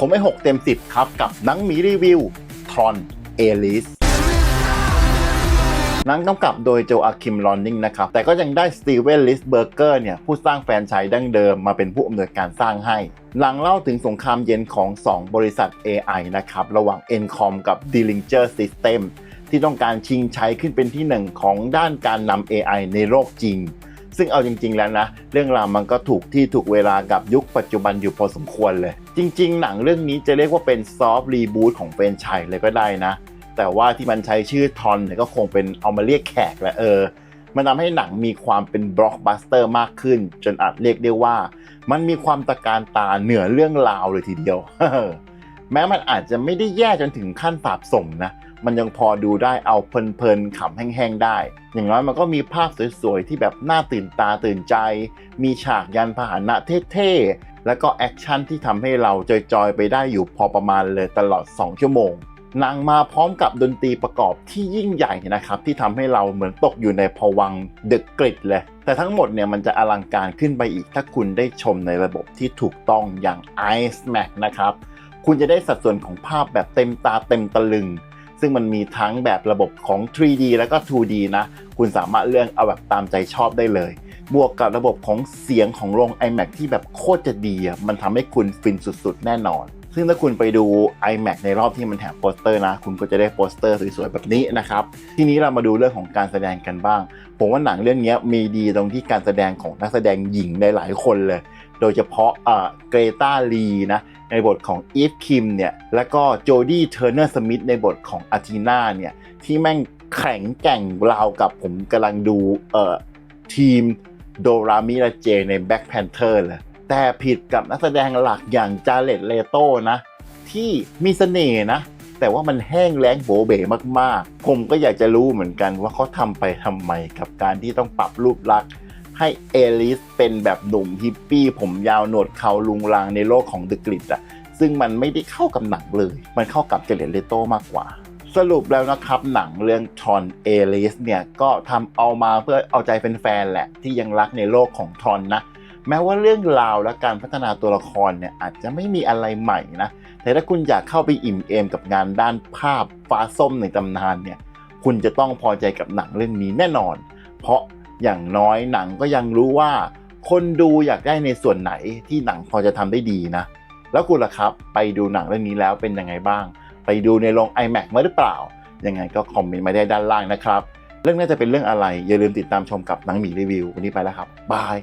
ผมให้ 6 เต็ม 10 ครับ กับหนังมีรีวิวทรอนเอลิสนังกำกับโดยโจอาคิมลอนนิงนะครับ แต่ก็ยังได้สตีเวนลิสเบอร์เกอร์เนี่ย ผู้สร้างแฟรนไชส์ดั้งเดิมมาเป็นผู้อำนวยการสร้างให้ หลังเล่าถึงสงครามเย็นของ 2 บริษัท AI นะครับ ระหว่าง Encom กับ Dillinger System ที่ต้องการชิงชัยขึ้นเป็นที่หนึ่งของด้านการนำ AI ในโลกจริง ซึ่งเอาจริง ๆ แล้วนะ เรื่องราวมันก็ถูกที่ถูกเวลากับยุคปัจจุบันอยู่พอสมควรเลย จริง ๆ หนังเรื่องนี้จะเรียกว่าเป็นซอฟต์รีบูตของเฟรนไชายเลยก็ได้นะ แต่ว่าที่มันใช้ชื่อทอนเนี่ยก็คงเป็นเอามาเรียกแขกแหละเออมันทำให้หนังมีความเป็นบล็อกบัสเตอร์มากขึ้น จนอาจเรียกได้ว่า มันมีความตะการตาเหนือเรื่องราวเลยทีเดียว แม้มันอาจจะไม่ได้แย่จนถึงขั้นสาบส่งนะ มันยังพอดูได้เอาเพลินๆขำแห้งๆได้ อย่างน้อยมันก็มีภาพสวยๆที่แบบน่าตื่นตาตื่นใจ มีฉากยันพาหนะเท่ๆ แล้วก็แอคชั่นที่ทำให้เราจอยๆไปได้อยู่พอประมาณเลยตลอด 2 ชั่วโมงนังมาพร้อมกับดนตรีประกอบที่ยิ่งใหญ่นะครับที่ทำให้เราเหมือนตกอยู่ในภวังเดอะกริดเลย แต่ทั้งหมดเนี่ยมันจะอลังการขึ้นไปอีก ถ้าคุณได้ชมในระบบที่ถูกต้องอย่าง IMAX นะครับ คุณจะได้สัดส่วนของภาพแบบเต็มตาเต็มตะลึง ซึ่งมันมีทั้งแบบระบบของ 3D แล้วก็ 2D นะ คุณสามารถเลือกเอาแบบตามใจชอบได้เลย บวกกับระบบของเสียงของโรง iMac ที่แบบโคตรจะดีอะมันทำให้คุณฟินสุดๆ แน่นอน ซึ่งถ้าคุณไปดู iMac ในรอบที่มันแถมโปสเตอร์นะ คุณก็จะได้โปสเตอร์สวยๆ แบบนี้นะครับ ทีนี้เรามาดูเรื่องของการแสดงกันบ้าง ผมว่าหนังเรื่องนี้มีดีตรงที่การแสดงของนักแสดงหญิงในหลายคนเลย โดยเฉพาะเกรตาลีนะในบทของอีฟคิมเนี่ยแล้วก็โจดี้เทอร์เนอร์สมิธในบทของอาทีนาเนี่ยที่แม่งแข็งแกร่งราวกับผมกำลังดูเอ่อทีมโดรามิราเจใน Black Panther เลยแต่ผิดกับนักแสดงหลักอย่างจาเลตเลโตนะ ที่มีเสน่ห์นะ แต่ว่ามันแห้งแล้งโบเบมากๆ ผมก็อยากจะรู้เหมือนกันว่าเขาทำไปทำไมกับการที่ต้องปรับรูปลักษณ์ ให้เอลิสเป็นแบบหนุ่มฮิปปี้ผมยาวหนวดเขาลุงลางในโลกของเดอะกริดอะซึ่งมันไม่ได้เข้ากับหนังเลย มันเข้ากับเจเลตเลโตมากกว่า สรุปแล้วนะครับหนังเรื่องทรอนเอลิสเนี่ย ก็ทำเอามาเพื่อเอาใจแฟนๆแหละ ที่ยังรักในโลกของทรอนนะ แม้ว่าเรื่องราวและการพัฒนาตัวละครเนี่ยอาจจะไม่มีอะไรใหม่นะ แต่ถ้าคุณอยากเข้าไปอิ่มเอมกับงานด้านภาพฟ้าส้มในตำนานเนี่ย คุณจะต้องพอใจกับหนังเรื่องนี้แน่นอน เพราะ อย่างน้อยหนังก็ยังรู้ว่า คนดูอยากได้ในส่วนไหนที่หนังพอจะทำได้ดีนะ แล้วคุณล่ะครับ ไปดูหนังเรื่องนี้แล้วเป็นยังไงบ้าง ไปดูในโรง iMac มาหรือเปล่า ยังไงก็คอมเมนต์มาได้ด้านล่างนะครับ เรื่องน่าจะเป็นเรื่องอะไร อย่าลืมติดตามชมกับหนังหมีรีวิว วันนี้ไปแล้วครับบาย